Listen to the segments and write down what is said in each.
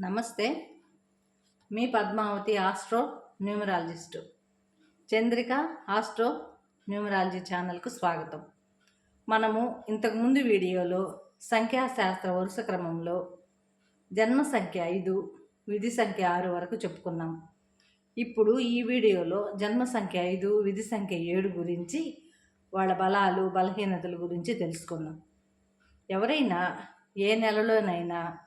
నమస్తే. మీ Padmavati astro numerologist. Chandrika astro numerology ఛానల్కు స్వాగతం. మనము ఇంతకుముందు వీడియోలో సంఖ్యాశాస్త్ర వరుస క్రమంలో జన్మ సంఖ్య ఐదు విధి సంఖ్య ఆరు వరకు చెప్పుకున్నాం. ఇప్పుడు ఈ వీడియోలో జన్మ సంఖ్య ఐదు విధి సంఖ్య ఏడు గురించి వాళ్ళ బలాలు బలహీనతల గురించి తెలుసుకుందాం. ఎవరైనా ఏ నెలలోనైనా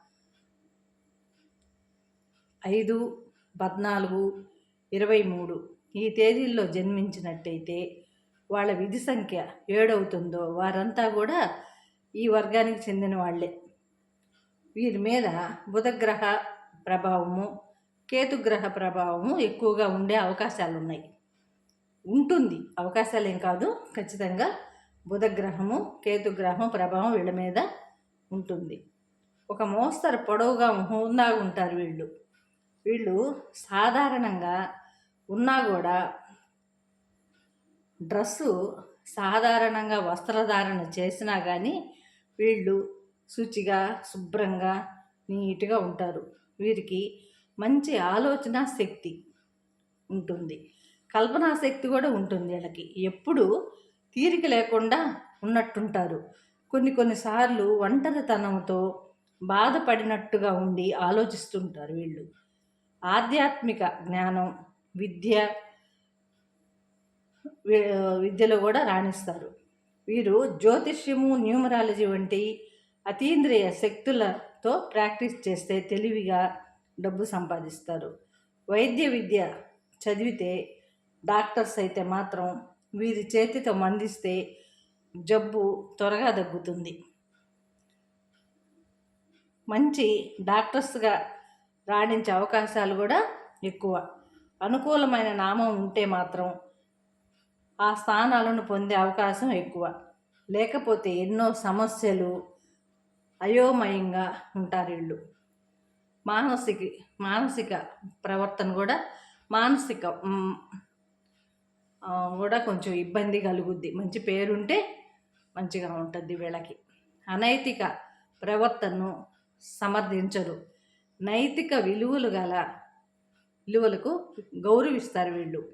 ఐదు పద్నాలుగు ఇరవై మూడు ఈ తేదీల్లో జన్మించినట్టయితే వాళ్ళ విధి సంఖ్య ఏడవుతుందో వారంతా కూడా ఈ వర్గానికి చెందిన వాళ్ళే. వీరి మీద బుధగ్రహ ప్రభావము కేతుగ్రహ ప్రభావము ఎక్కువగా ఉండే అవకాశాలు ఉన్నాయి ఉంటుంది. అవకాశాలు ఏం కాదు. ఖచ్చితంగా బుధగ్రహము కేతుగ్రహం ప్రభావం వీళ్ళ మీద ఉంటుంది. ఒక మోస్తరు పొడవుగా ఉందా ఉంటారు వీళ్ళు. వీళ్ళు సాధారణంగా ఉన్నా కూడా డ్రస్సు సాధారణంగా వస్త్రధారణ చేసినా కానీ వీళ్ళు శుచిగా శుభ్రంగా నీట్గా ఉంటారు. వీరికి మంచి ఆలోచన శక్తి ఉంటుంది. కల్పనా శక్తి కూడా ఉంటుంది వీళ్ళకి. ఎప్పుడు తీరిక లేకుండా ఉన్నట్టుంటారు. కొన్ని కొన్నిసార్లు ఒంటరితనంతో బాధపడినట్టుగా ఉండి ఆలోచిస్తుంటారు వీళ్ళు. ఆధ్యాత్మిక జ్ఞానం విద్య విద్యలో కూడా రాణిస్తారు. వీరు జ్యోతిష్యము న్యూమరాలజీ వంటి అతీంద్రియ శక్తులతో ప్రాక్టీస్ చేస్తే తెలివిగా డబ్బు సంపాదిస్తారు. వైద్య విద్య చదివితే డాక్టర్స్ అయితే మాత్రం వీరి చేతితో మందిస్తే జబ్బు త్వరగా తగ్గుతుంది మంచి డాక్టర్స్గా రాణించే అవకాశాలు కూడా ఎక్కువ. అనుకూలమైన నామం ఉంటే మాత్రం ఆ స్థానాలను పొందే అవకాశం ఎక్కువ. లేకపోతే ఎన్నో సమస్యలు అయోమయంగా ఉంటారు వీళ్ళు. మానసిక మానసిక ప్రవర్తన కూడా మానసిక కూడా కొంచెం ఇబ్బంది కలుగుద్ది. మంచి పేరుంటే మంచిగా ఉంటుంది వీళ్ళకి. అనైతిక ప్రవర్తనను సమర్థించరు. నైతిక విలువలు గల విలువలకు గౌరవిస్తారు వీళ్ళు.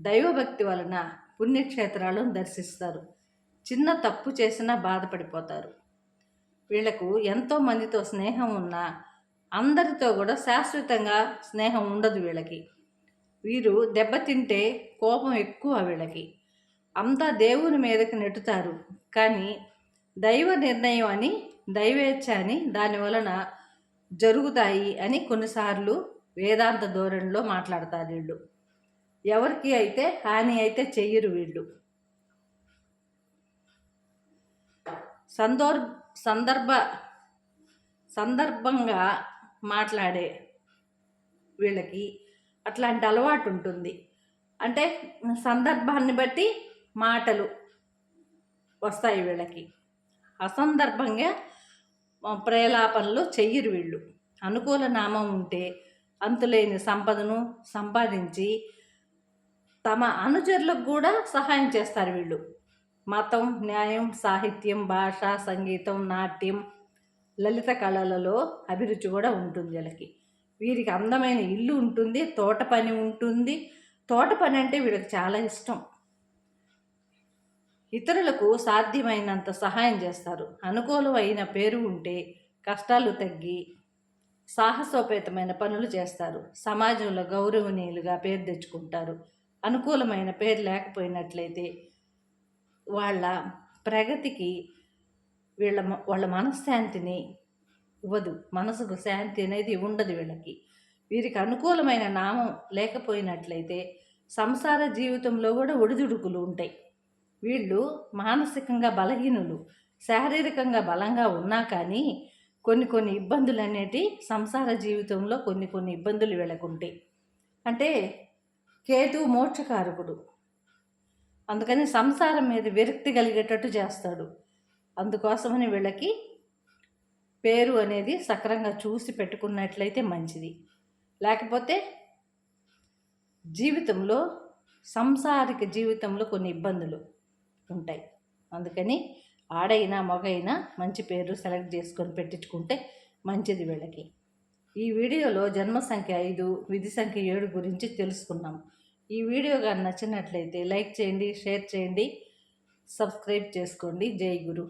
దైవభక్తి వలన పుణ్యక్షేత్రాలను దర్శిస్తారు. చిన్న తప్పు చేసినా బాధపడిపోతారు. వీళ్ళకు ఎంతో మందితో స్నేహం ఉన్నా అందరితో కూడా శాశ్వతంగా స్నేహం ఉండదు వీళ్ళకి. వీరు దెబ్బతింటే కోపం ఎక్కువ వీళ్ళకి. అంతా దేవుని మీదకి నెట్టుతారు. కానీ దైవ నిర్ణయం అని దైవేచ్ఛ అని దాని వలన జరుగుతాయి అని కొన్నిసార్లు వేదాంత ధోరణిలో మాట్లాడతారు వీళ్ళు. ఎవరికి అయితే హాని అయితే చెయ్యరు వీళ్ళు. సందోర్ సందర్భ సందర్భంగా మాట్లాడే వీళ్ళకి అట్లాంటి అలవాటు ఉంటుంది. అంటే సందర్భాన్ని బట్టి మాటలు వస్తాయి వీళ్ళకి. అసందర్భంగా ప్రేలాపనలు చెయ్యరు వీళ్ళు. అనుకూల నామం ఉంటే అంతులేని సంపదను సంపాదించి తమ అనుచరులకు కూడా సహాయం చేస్తారు వీళ్ళు. మతం న్యాయం సాహిత్యం భాష సంగీతం నాట్యం లలిత కళలలో అభిరుచి కూడా ఉంటుంది వీళ్ళకి. వీరికి అందమైన ఇల్లు ఉంటుంది తోట పని ఉంటుంది. తోట పని అంటే వీళ్ళకి చాలా ఇష్టం. ఇతరులకు సాధ్యమైనంత సహాయం చేస్తారు. అనుకూలమైన పేరు ఉంటే కష్టాలు తగ్గి సాహసోపేతమైన పనులు చేస్తారు. సమాజంలో గౌరవనీయులుగా పేరు తెచ్చుకుంటారు. అనుకూలమైన పేరు లేకపోయినట్లయితే వాళ్ళ ప్రగతికి వీళ్ళ వాళ్ళ మనశ్శాంతిని ఇవ్వదు. మనసుకు శాంతి అనేది ఉండదు వీళ్ళకి. వీరికి అనుకూలమైన నామం లేకపోయినట్లయితే సంసార జీవితంలో కూడా ఒడిదుడుకులు ఉంటాయి. వీళ్ళు మానసికంగా బలహీనులు శారీరకంగా బలంగా ఉన్నా కానీ కొన్ని కొన్ని ఇబ్బందులు అనేటి సంసార జీవితంలో కొన్ని కొన్ని ఇబ్బందులు వెళ్ళకుంటే అంటే కేతు మోక్షకారకుడు. అందుకని సంసారం మీద విరక్తి కలిగేటట్టు చేస్తాడు. అందుకోసమని వీళ్ళకి పేరు అనేది సక్రంగా చూసి పెట్టుకున్నట్లయితే మంచిది. లేకపోతే జీవితంలో సంసారిక జీవితంలో కొన్ని ఇబ్బందులు. ఉంటాయి. అందుకని ఆడైనా మగైనా మంచి పేరు సెలెక్ట్ చేసుకొని పెట్టించుకుంటే మంచిది వీళ్ళకి. ఈ వీడియోలో జన్మ సంఖ్య ఐదు విధి సంఖ్య ఏడు గురించి తెలుసుకున్నాం. ఈ వీడియో కానీ నచ్చినట్లయితే లైక్ చేయండి షేర్ చేయండి సబ్స్క్రైబ్ చేసుకోండి. జై గురు.